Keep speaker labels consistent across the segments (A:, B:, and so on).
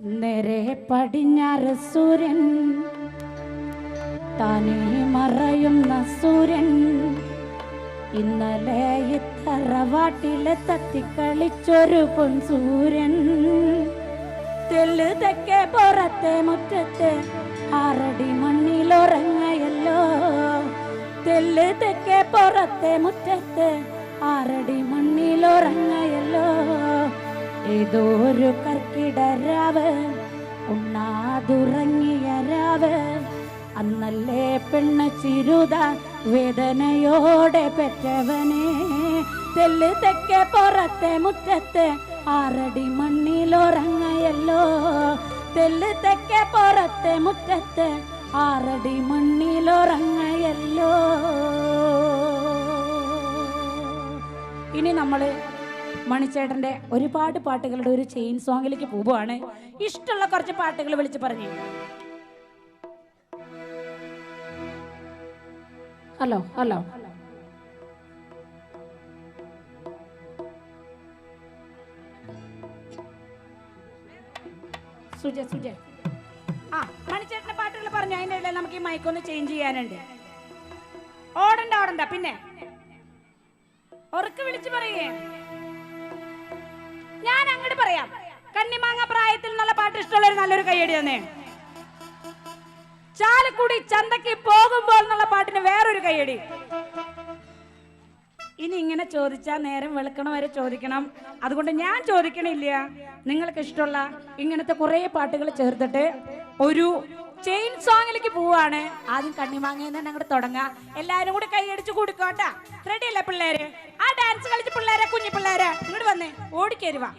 A: നേരെ പടിഞ്ഞാറ് സൂര്യൻ. താനേ മറയുന്ന സൂര്യൻ. ഇന്നലെ ഇത്തറവാട്ടിലെ തത്തിക്കളിച്ചൊരു പൊൻസൂര്യൻ തെല്ല് തെക്കേ പുറത്തെ മുറ്റത്തെ ആറടി മണ്ണിലുറങ്ങയല്ലോ. തെല്ല് തെക്കേ പുറത്തെ മുറ്റത്തെ ആറടി മണ്ണിലുറങ്ങയല്ലോ. ഏതോ ഒരു കർക്കിടരാവ് ഉണ്ണാതുറങ്ങിയ രാവ്. അന്നല്ലേ പെണ്ണ ചിരുത വേദനയോടെ പെറ്റവനെ. തെല്ല് തെക്കെ പുറത്തെ മുറ്റത്തെ ആറടി മണ്ണിലുറങ്ങയല്ലോ. തെല്ല് തെക്കെ പുറത്തെ മുറ്റത്തെ ആറടി മണ്ണിലുറങ്ങയല്ലോ. ഇനി നമ്മൾ മണിച്ചേട്ടന്റെ ഒരുപാട് പാട്ടുകളുടെ ഒരു ചെയിൻ സോങ്ങിലേക്ക് പോവുകയാണ്. ഇഷ്ടമുള്ള കുറച്ച് പാട്ടുകൾ വിളിച്ച് പറഞ്ഞു ഹലോ ഹലോ. സുജ സുജ. ആ മണിച്ചേട്ടന്റെ പാട്ടുകൾ പറഞ്ഞു അതിന്റെ ഇടയിൽ നമുക്ക് ഈ മൈക്കൊന്ന് ചേഞ്ച് ചെയ്യാനുണ്ട്. ഓടണ്ട ഓടണ്ട പിന്നെ. ഉറക്കെ വിളിച്ചു പറയേ. പറയാം. കണ്ണിമാങ്ങ പ്രായത്തിൽ നല്ല പാട്ട് ഇഷ്ടമുള്ള ഒരു നല്ലൊരു കൈയടി തന്നെ. ചാലക്കുടി ചന്തക്ക് പോകുമ്പോൾ എന്നുള്ള പാട്ടിന് വേറൊരു കൈയടി ഇനി ഇങ്ങനെ ചോദിച്ചാൽ നേരം വെളുക്കണം വരെ ചോദിക്കണം. അതുകൊണ്ട് ഞാൻ ചോദിക്കണില്ല. നിങ്ങൾക്ക് ഇഷ്ടമുള്ള ഇങ്ങനത്തെ കുറേ പാട്ടുകൾ ചേർത്തിട്ട് ഒരു ചെയിൻ സോങ്ങിലേക്ക് പോവാണ് ആദ്യം കണ്ണിമാങ്ങയിൽ തന്നെ അങ്ങോട്ട് തുടങ്ങാം. എല്ലാവരും കൂടി കൈയടിച്ച് കൊടുക്കോട്ടാ റെഡി അല്ലേ പിള്ളേര്? ആ ഡാൻസ് കളിച്ച പിള്ളേരെ കുഞ്ഞു പിള്ളേരെ? ഇങ്ങോട്ട് വന്നേ. ഓടിക്കരുവാ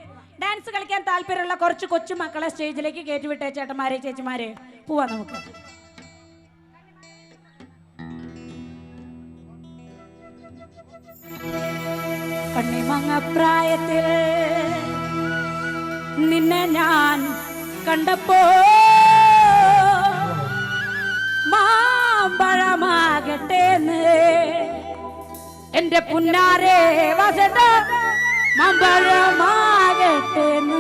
A: ഡാൻസ് കളിക്കാൻ താല്പര്യമുള്ള കുറച്ച് കൊച്ചു മക്കളെ സ്റ്റേജിലേക്ക് കയറ്റിവിട്ടേ ചേട്ടന്മാരെ ചേച്ചിമാരെ. പോവാ നമുക്ക്. പ്രായത്തിൽ നിന്നെ ഞാൻ കണ്ടപ്പോ മാമ്പഴമാകട്ടെ എന്റെ പുന്നാരേ വസണ്ട മാമ്പഴമാകട്ടേന്ന്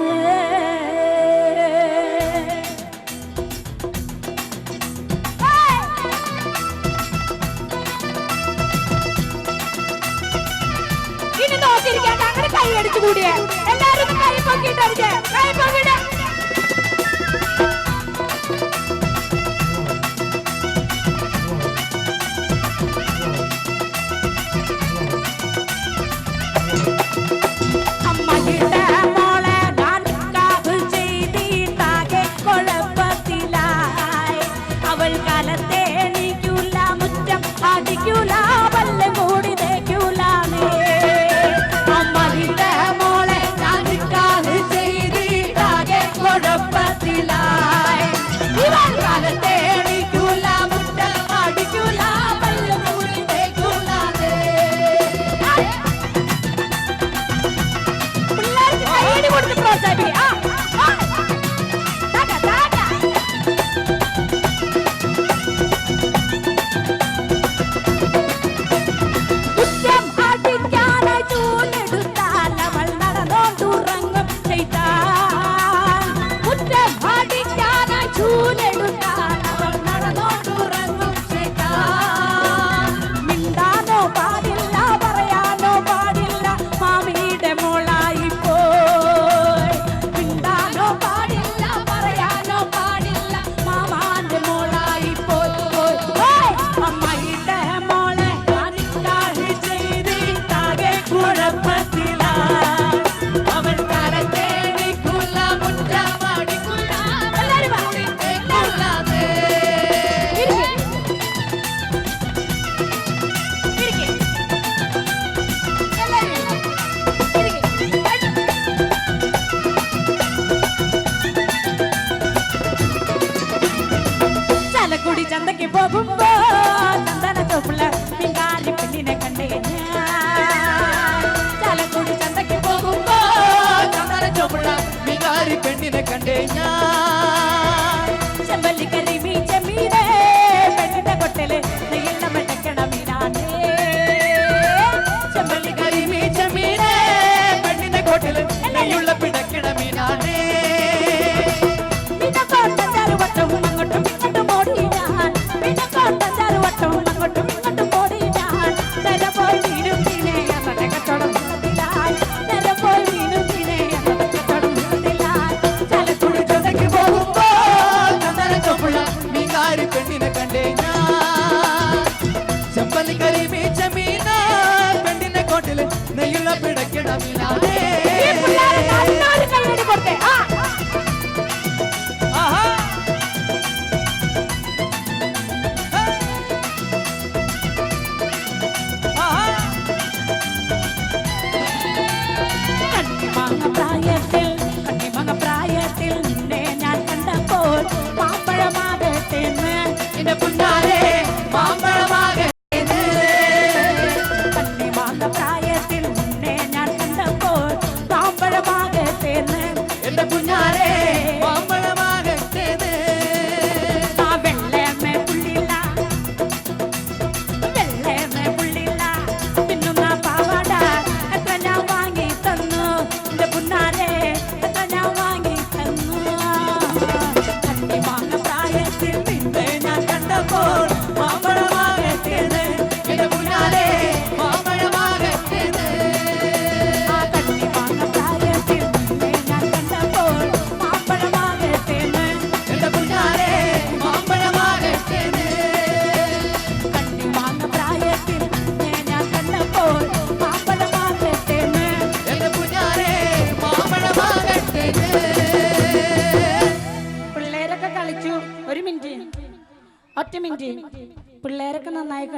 A: ഇനി നോക്കിയിരിക്കാൻ അങ്ങനെ കൈ അടിച്ചു കൂടിയേ. Gracias,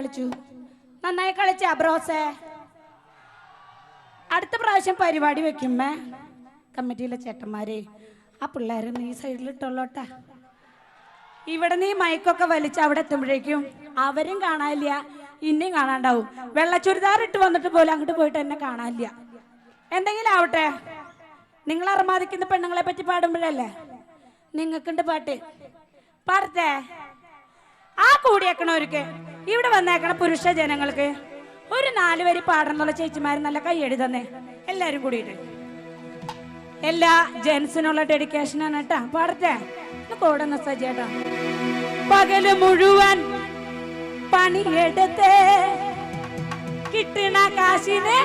A: കളിച്ചു. നന്നായി കളിച്ച ബ്രോസേ അടുത്ത പ്രാവശ്യം പരിപാടി വെക്കുമ്പേ കമ്മിറ്റിയിലെ ചേട്ടന്മാരെ ആ പിള്ളേരെ നീ സൈഡിലിട്ടുള്ളോട്ടാ ഇവിടെ നീ മൈക്കൊക്കെ വലിച്ച് അവിടെ എത്തുമ്പോഴേക്കും അവരും കാണാനില്ല ഇന്നെയും കാണാണ്ടാവും. വെള്ള ചുരിദാർ ഇട്ട് വന്നിട്ട് പോലും അങ്ങോട്ട് പോയിട്ട് എന്നെ കാണാനില്ല. എന്തെങ്കിലും ആവട്ടെ? നിങ്ങൾ അർമാദിക്കുന്ന പെണ്ണുങ്ങളെ പറ്റി പാടുമ്പോഴല്ലേ? നിങ്ങൾക്കുണ്ട് പാട്ട്. പാടത്തെ ആ കൂടിയേക്കണവർക്ക്. ഇവിടെ വന്നേക്കണ പുരുഷ ജനങ്ങൾക്ക്. ഒരു നാല് വരി പാടണമെന്നുള്ള ചേച്ചിമാർ നല്ല കൈയടി തന്നെ എല്ലാരും കൂടിയിട്ട്. എല്ലാ ജെൻസിനുള്ള ഡെഡിക്കേഷൻ ആണ് കേട്ടാ പാടത്തെ കൂടെ സജ്ജേട്ടാ പകൽ മുഴുവൻ പണിയെടുത്ത് കിട്ടണ കാശിനെ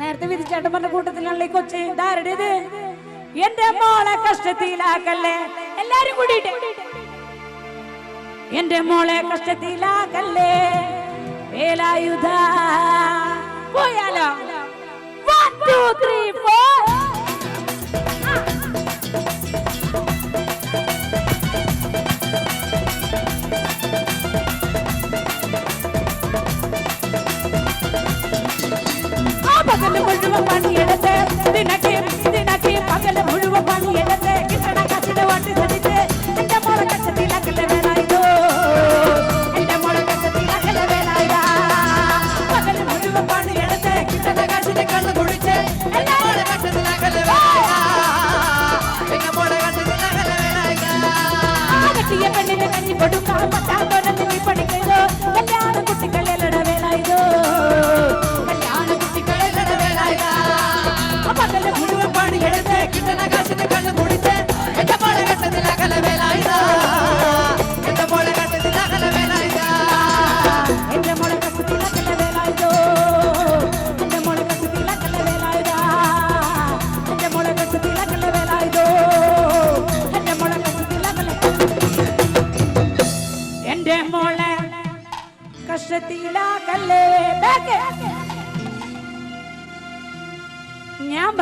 A: നേരത്തെ വിധിച്ചേട്ടൻ പറഞ്ഞ കൂട്ടത്തിലുള്ള ഈ കൊച്ചു. ഇതാരുടേത്? എന്റെ മോളെ കഷ്ടത്തിലാക്കല്ലേ. എല്ലാരും കൂടിയിട്ട്. എന്റെ മോളെ കഷ്ടത്തിലാകല്ലേ? വേലായുധ. പോയാലോ? One, two, three, four.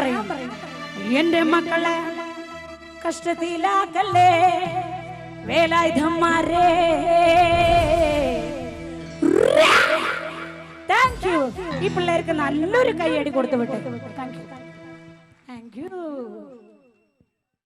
A: പറയും. എന്റെ മക്കളെ കഷ്ടത്തിലാക്കല്ലേ? വേലായുധന്മാരെ. താങ്ക് യു ഈ പിള്ളേർക്ക് നല്ലൊരു കൈയടി കൊടുത്തു വിട്ടു. Thank you thank you